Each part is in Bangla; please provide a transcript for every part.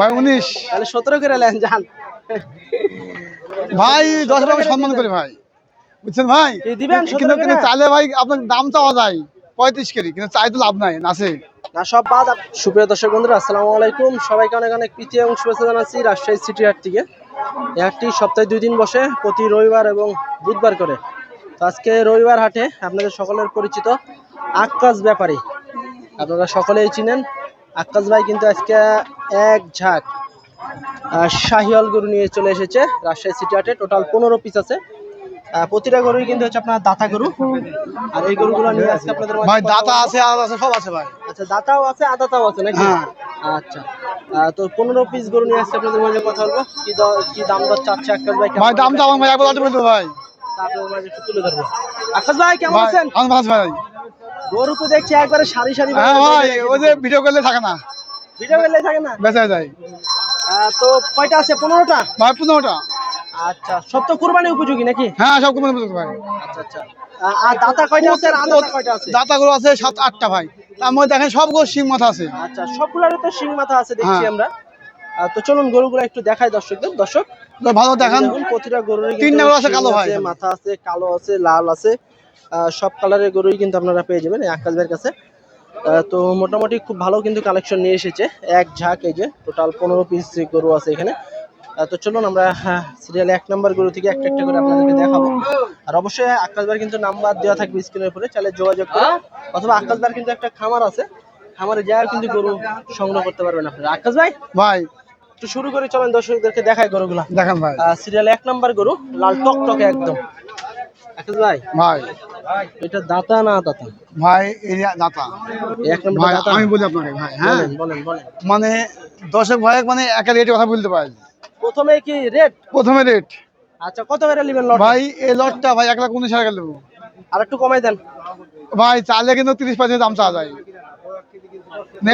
ভাই উনিশ তাহলে সতেরো করে নেন যান। ভাই দশ টাকা সম্মান করি ভাই। বুঝছেন ভাই? দিবেন, কিন্তু কিন্তু চাইলে ভাই আপনার দাম চাওয়া যায় পঁয়ত্রিশ কেজি কিন্তু চাই তো লাভ নাই নাচে না সব বাদ। সুপ্রিয় দর্শক বন্ধুরা আসসালামু আলাইকুম। সবাইকে অনেক অনেক প্রীতি এবং শুভেচ্ছা জানাচ্ছি রাজশাহী সিটি হাট থেকে। এই হাটটি সপ্তাহে দুই দিন বসে প্রতি রবিবার এবং বুধবার করে। তো আজকে রবিবার হাটে আপনাদের সকলের পরিচিত আক্কাস ব্যাপারী। আপনারা সকলেই চিনেন। আক্কাস ভাই কিন্তু আজকে এক ঝাঁক আহ, শাহিওয়াল গরু নিয়ে চলে এসেছে রাজশাহী সিটি হাটে টোটাল পনেরো পিস আছে। প্রতিটা গরুই কিন্তু হচ্ছে আপনার দাতা গরু। আর এই গরুগুলো নিয়ে আজকে আপনাদের ভাই দাতা আছে আর আছে সব আছে ভাই। আচ্ছা দাতাও আছে আদাতাও আছে নাকি? হ্যাঁ। আচ্ছা। তো পনেরো পিস গরু নিয়ে আসছে আপনাদের মাঝে কথা বলব। কি কি দাম দর চাচ্ছে আকাশ ভাই? ভাই দাম দামে ভাই একবার বলতে ভাই। আপনাদের মাঝে তুলে ধরবো। আকাশ ভাই কেমন আছেন? ভাই। গরু তো দেখছি একবারে সারি সারি হ্যাঁ ভাই ওই যে ভিডিও করলে থাকে না। ভিডিও করলে থাকে না? বেচা যায়। তো কয়টা আছে? পনেরোটা? ভাই পনেরোটা। আচ্ছা সব তো কুরবানি উপযোগী নাকি? হ্যাঁ সব কমে বলতে ভাই। আচ্ছা আচ্ছা। আর দাতা কয়টা আছে? আর কয়টা আছে? দাতাগুলো আছে সাত আটটা ভাই। তার মধ্যে দেখেন সবগুলো সিং মাথা আছে। আচ্ছা সবগুলোর তো শিং মাথা আছে দেখছি হ্যাঁ। আমরা। তো চলুন গরুগুলো একটু দেখাই দর্শকদের। দর্শক ভালো দেখান। প্রতিটা গরুর তিনটা গরু আছে কালো ভাই। মাথা আছে কালো আছে লাল আছে। সব কালারের গরুই কিন্তু আপনারা পেয়ে যাবেন এই আকাশ ভাইয়ের কাছে। তো মোটামুটি খুব ভালো কিন্তু কালেকশন নিয়ে এসেছে। এক ঝাঁক এই যে টোটাল পনেরো পিস গরু আছে এখানে। তো চলুন আমরা সিরিয়ালে এক নাম্বার গরু থেকে একটা একটা করে আপনাদেরকে দেখাবো। আর অবশ্যই আকাশ ভাইয়ের কিন্তু নাম্বার দেওয়া থাকবে স্ক্রিনের উপরে চাইলে যোগাযোগ করে। অথবা আকাশ ভাইয়ের কিন্তু একটা খামার আছে। খামারে যাওয়ার কিন্তু গরু সংগ্রহ করতে পারবেন আপনারা। আকাশ ভাই? ভাই। একটু শুরু করে চলেন দর্শকদেরকে দেখায় গরুগুলা। দেখেন ভাই। সিরিয়াল এক নাম্বার গরু লাল টক টকে একদম। ভাই? ভাই। এটা দাতা না দাতা? ভাই এই যে দাতা। এক নম্বর দাতা। আমি বলি আপনাকে ভাই হ্যাঁ? বলেন বলেন মানে দশক ভাই মানে একা রেটে কথা বলতে পারি। প্রথমে কি রেট প্রথমে রেট আচ্ছা কত করে নেবেন লট ভাই এই লটটা ভাই এক লাখ উনিশ হাজার দেবো আর একটু কমাই দেন। ভাই চালে কিন্তু তিরিশ পার্সেন্ট দাম চাওয়া যায়।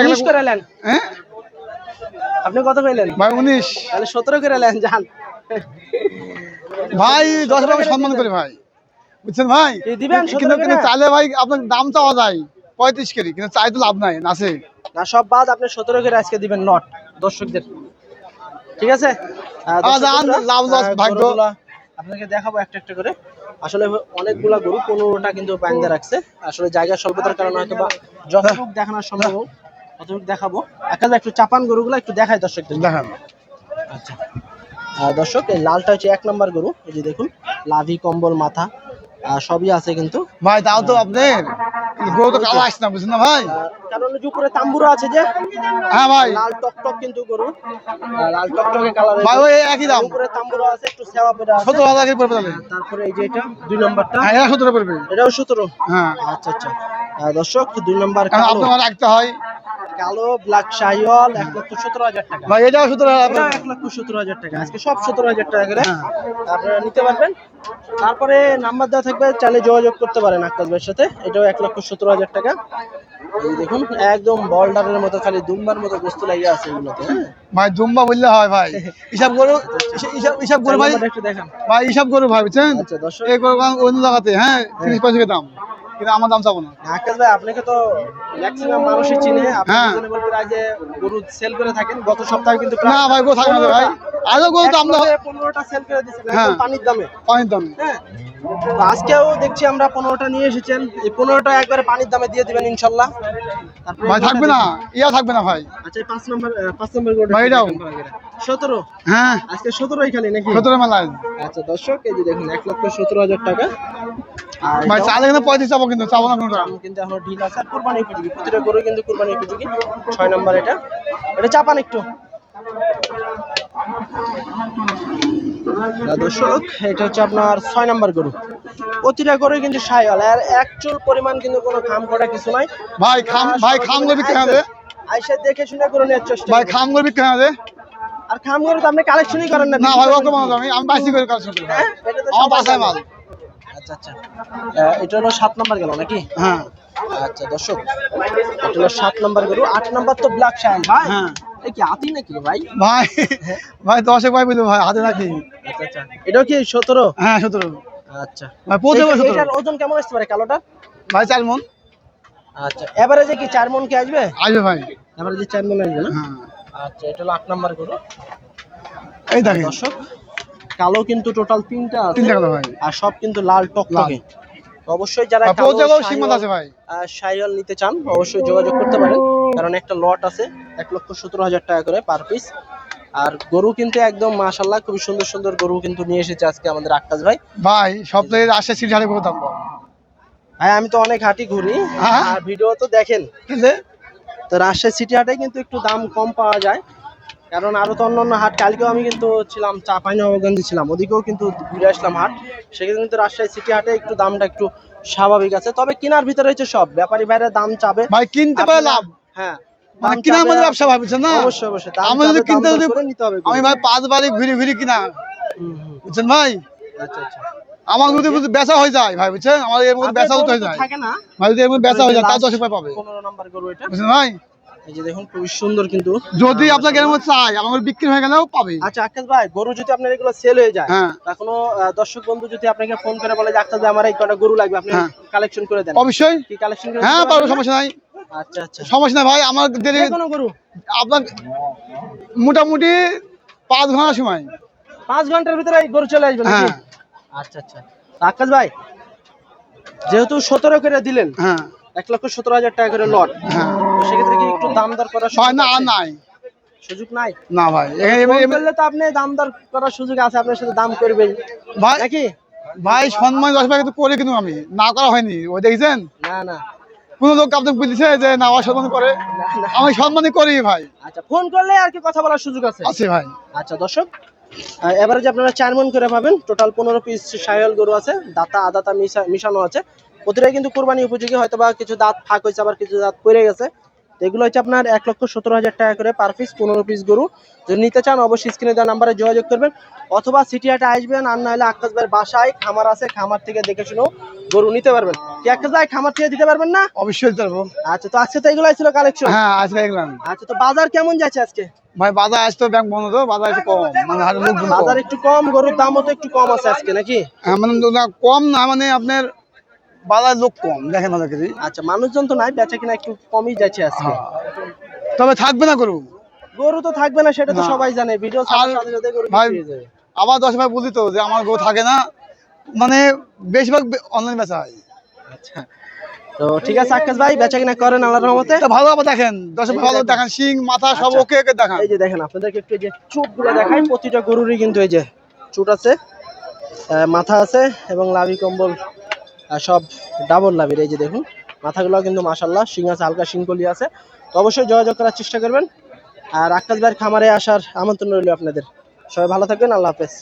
উনিশ করে নেন। হ্যাঁ? আপনি কত পেলেন ভাই উনিশ। তাহলে সতেরো করে নেন যান। ভাই দশ টাকা সম্মান করি ভাই। বুঝছেন ভাই? কিন্তু কিন্তু? চালে ভাই আপনার দাম চাওয়া যায় পঁয়ত্রিশ কেজি কিন্তু চাই তো লাভ নাই নাচে না সব বাদ আপনি সতেরো করে আজকে দিবেন লট দর্শকদের। ঠিক আছে? লাভ লস ভাগ্য। আপনাকে দেখাবো একটা একটা করে। আসলে অনেকগুলা গরু পনেরোটা কিন্তু বাইন্দা রাখছে। আসলে জায়গা স্বল্পতার কারণে হয়তো বা যতটুকু দেখানো সম্ভব হোক ততটুকু দেখাবো। একটা একটু চাপান গরুগুলো একটু দেখায় দর্শকদের। দেখেন। আচ্ছা। আহ, দর্শক এই লালটা হচ্ছে এক নম্বর গরু। এই যে দেখুন লাভি কম্বল মাথা। সবই আছে কিন্তু। ভাই তাও তো আপনার গরু তো কালো আসছে না বুঝছেন না ভাই? কারণ যে উপরে তাম্বুরা আছে যে হ্যাঁ ভাই। লাল টকটক কিন্তু গরু। লাল টকটকে কালার ভাই ওই একই দাম। উপরে তাম্বুরা আছে একটু সেবা পেটা আছে। পড়বে তাহলে। তারপরে এই যে এটা দুই নাম্বারটা। হ্যাঁ এটা সত্তর পড়বে। এটাও সতেরো? হ্যাঁ। আচ্ছা আচ্ছা। দর্শক দুই নাম্বার আপনার রাখতে হয়। কালো ব্ল্যাক শাহিওয়াল এক লক্ষ সতেরো হাজার টাকা। ভাই সত্তর হাজার এক লক্ষ সতেরো হাজার টাকা। আজকে সব সতেরো হাজার টাকা করে হ্যাঁ। আপনারা নিতে পারবেন। তারপরে নাম্বার দেওয়া থাকবে চাইলে যোগাযোগ করতে পারেন আক্তার ভাইয়ের সাথে। এটাও এক লক্ষ সতেরো হাজার টাকা। এই দেখুন একদম বলডারের মতো খালি দুম্বার মতো বস্তু লাগিয়ে আছে এগুলোতে হ্যাঁ। ভাই জুম্বা বললে হয় ভাই। হিসাব গরু হিসাব হিসাব গরু ভাই। একটু দেখান। ভাই হিসাব গরু ভাই বুঝছেন? আচ্ছা দর্শক। এই কারণ অন্য জায়গাতে হ্যাঁ তিরিশ পয়সা দাম। কিন্তু আমার দাম চাবো না। আকাশ ভাই আপনাকে তো ম্যাক্সিমাম মানুষই চিনে। আপনি হ্যাঁ। গরু সেল করে থাকেন। গত সপ্তাহে কিন্তু না ভাই গরু থাকবে না ভাই। গরু তো আমরা সেল করে হ্যাঁ। একদম পানির দামে। পানির দাম। হ্যাঁ। আজকেও দেখছি আমরা পনেরোটা নিয়ে এসেছেন। এই পনেরোটা একবারে পানির দামে দিয়ে দিবেন ইনশাল্লাহ। ভাই থাকবে না। ইয়া থাকবে না ভাই। আচ্ছা পাঁচ নম্বর পাঁচ নম্বর গরুটা ভাই। সতেরো? হ্যাঁ। আজকে সতেরোই খালি নাকি? সতেরো মেলায়। আচ্ছা দর্শক এই যে দেখুন এক লক্ষ সতেরো হাজার টাকা। ভাই চালে কিন্তু পঁয়ত্রিশ চাবো কিন্তু চাবো না কোনো কিন্তু এখনও ঢিল আছে। আর কুরবানি উপযোগী প্রতিটা গরু কিন্তু কুরবানি উপযোগী ছয় নম্বর এটা। এটা চাপান একটু। দর্শক এটা হচ্ছে আপনার ছয় নম্বর গরু। প্রতিটা গরু কিন্তু সাইওয়াল। আর একচুল পরিমাণ কিন্তু কোনো খাম করা কিছু নাই। ভাই খাম ভাই খাম গরু বিক্রি হবে আইসা দেখে শুনে করে নেওয়ার চেষ্টা ভাই খাম গরু বিক্রি হবে আর খাম গরু তো আপনি কালেকশনই করেন না না ভাই অত মানুষ আমি আমি করে কাজ করি হ্যাঁ, এটা তো আমার বাসায় মাল। আচ্ছা আচ্ছা। এটা হলো সাত নম্বর গেল নাকি? হ্যাঁ। আচ্ছা দর্শক এটা হলো সাত নম্বর গরু আট নম্বর তো ব্ল্যাক শাইল ভাই। হ্যাঁ। কি হাতি নাকি ভাই? ভাই ভাই দশে ভাই হাতে আচ্ছা আচ্ছা। এটাও কি সতেরো? হ্যাঁ সতেরো। আচ্ছা। ভাই পৌঁছে এটার ওজন কেমন আসতে পারে কালোটা ভাই চার মন। আচ্ছা এবারে যে কি চার মন কি আসবে? আসবে ভাই। এবারে যে চার মন আসবে না? হ্যাঁ। আচ্ছা এটা হলো আট নাম্বার গরু। এই দেখেন। দর্শক কালো কিন্তু টোটাল তিনটা আছে তিনটা কথা ভাই। আর সব কিন্তু লাল টকটকে অবশ্যই যারা কালো সীমাত আছে ভাই। আহ, নিতে চান অবশ্যই যোগাযোগ করতে পারেন। কারণ একটা লট আছে এক লক্ষ সতেরো হাজার টাকা করে পার পিস আর গরু কিন্তু একদম মাশাল্লাহ খুবই সুন্দর সুন্দর গরু কিন্তু নিয়ে এসেছে আজকে আমাদের আকাশ ভাই। ভাই সপ্তাহে আসে সিটি হারে দাম হ্যাঁ আমি তো অনেক হাঁটি ঘুরি হ্যাঁ। আর ভিডিও তো দেখেন? তো রাজশাহী সিটি হাটে কিন্তু একটু দাম কম পাওয়া যায়। কারণ আরও তো অন্যান্য হাট কালকেও আমি কিন্তু ছিলাম চাপাই নবগঞ্জে ছিলাম। ওদিকেও কিন্তু ঘুরে আসলাম হাট। সেক্ষেত্রে কিন্তু রাজশাহী সিটি হাটে একটু দামটা একটু স্বাভাবিক আছে। তবে কেনার ভিতরে হচ্ছে সব ব্যাপারী বাইরে দাম চাবে। ভাই কিনতে পারে লাভ? হ্যাঁ মানে ব্যবসা না। অবশ্যই অবশ্যই। কিনতে নিতে হবে আমি ভাই পাঁচ বাড়ি ঘুরে ঘুরে কিনা। বুঝছেন ভাই? আচ্ছা আচ্ছা। আমার যদি বুঝি বেচা হয়ে যায় ভাই বুঝছেন? আমার এর মধ্যে বেচা যায়। থাকে না। ভাই যদি এর মধ্যে বেচা হয়ে যায় তার Last দশ রুপায় পাবে। পনেরো নাম্বার গরু এটা। বুঝছেন ভাই? এই যে দেখুন খুবই সুন্দর কিন্তু। যদি আপনাকে এর মধ্যে চাই আমার বিক্রি হয়ে গেলেও পাবে। আচ্ছা আকাশ ভাই গরু যদি আপনার এগুলো সেল হয়ে যায় হ্যাঁ। দর্শক বন্ধু যদি আপনাকে ফোন করে বলে যে আকাশ ভাই আমার এই কটা গরু লাগবে আপনি হ্যাঁ। কালেকশন করে দেন। অবশ্যই। কি কালেকশন করে হ্যাঁ পারব সমস্যা নাই। আচ্ছা আচ্ছা। সমস্যা নাই ভাই আমার দেরি কোনো গরু। আপনার মোটামুটি পাঁচ ঘণ্টা সময়। পাঁচ ঘণ্টার ভিতরে গরু চলে আসবে নাকি? হ্যাঁ। আচ্ছা আচ্ছা। আকাশ ভাই যেহেতু সতেরো করে দিলেন হ্যাঁ। এক লক্ষ সতেরো হাজার টাকা করে লট হ্যাঁ। সেক্ষেত্রে কি একটু দাম দর করার সুযোগ না নাই। সুযোগ নাই? না ভাই এ- এ- ফোন এ- করলে তো আপনি দাম দর করার সুযোগ আছে আপনার সাথে দাম করবেই। ভাই নাকি? ভাই সম্মান দশ টাকা করে কিন্তু আমি। না করা হয়নি ওই দেখেছেন? না না। কোন লোক আপনাকে বুঝেছে যে না আমার করে। না, না। আমি সম্মানই করি ভাই। আচ্ছা ফোন করলে আর কি কথা বলার সুযোগ আছে? আছে ভাই। আচ্ছা দর্শক এবারে যে আপনারা চার মন করে পাবেন। টোটাল পনেরো পিস সায়াল গরু আছে দাতা আদাতা মিশা- মিশানো আছে। প্রতিটাই কিন্তু কোরবানি উপযোগী হয়তো বা কিছু দাঁত ফাঁক হয়েছে আবার কিছু দাঁত পড়ে গেছে। তো এগুলো হচ্ছে আপনার এক লক্ষ সতেরো হাজার টাকা করে পার পিস পনেরো পিস গরু। যদি নিতে চান অবশ্যই স্ক্রিনে দেওয়া নাম্বারে যোগাযোগ করবেন। অথবা সিটি হাটে আসবেন আর না হলে আকাশ ভাইয়ের বাসায় খামার আছে খামার থেকে দেখে শুনেও গরু নিতে পারবেন। কি আকাশ ভাই খামার থেকে দিতে পারবেন না? অবশ্যই দিতে পারব। আচ্ছা তো আজকে তো এগুলাই ছিল কালেকশন হ্যাঁ আজকে আচ্ছা তো বাজার কেমন যাচ্ছে আজকে? ভাই বাজার আসতো ব্যাংক বন্ধ তো বাজার একটু কম। মানে বাজার একটু কম গরুর দামও তো একটু কম আছে আজকে নাকি? মানে না, কম না মানে আপনার বাজার লোক কম দেখেন বাজার কেজি। আচ্ছা মানুষজন তো নাই বেচা কিনা একটু কমই যাচ্ছে আজকে। হ্যাঁ। তবে থাকবে না গরু? গরু তো থাকবে না সেটা তো সবাই জানে ভিডিও সাথে ভাই- আবার দশ ভাই বুঝি তো যে আমার গরু থাকে না মানে বেশিরভাগ অনলাইন বেচা হয়। আচ্ছা তো ঠিক আছে আকাশ ভাই বেচা কিনা করেন আল্লাহর রহমতে। তা ভালো আবার দেখেন দশ ভালো দেখেন। মাথা সব আচ্ছা। ওকে ওকে দেখান। এই যে দেখেন আপনাদেরকে একটু এই যে চুটগুলো দেখাই প্রতিটা গরুরই কিন্তু এই যে চুট আছে মাথা আছে এবং লাভি কম্বল সব ডাবল লাভির এই যে দেখুন মাথাগুলো কিন্তু মাশাল্লাহ শিং আছে হালকা শিংকলি আছে। তো অবশ্যই যোগাযোগ করার চেষ্টা করবেন। আর আকাশ ভাইয়ের খামারে আসার আমন্ত্রণ রইল আপনাদের। সবাই ভালো থাকবেন আল্লাহ হাফেজ।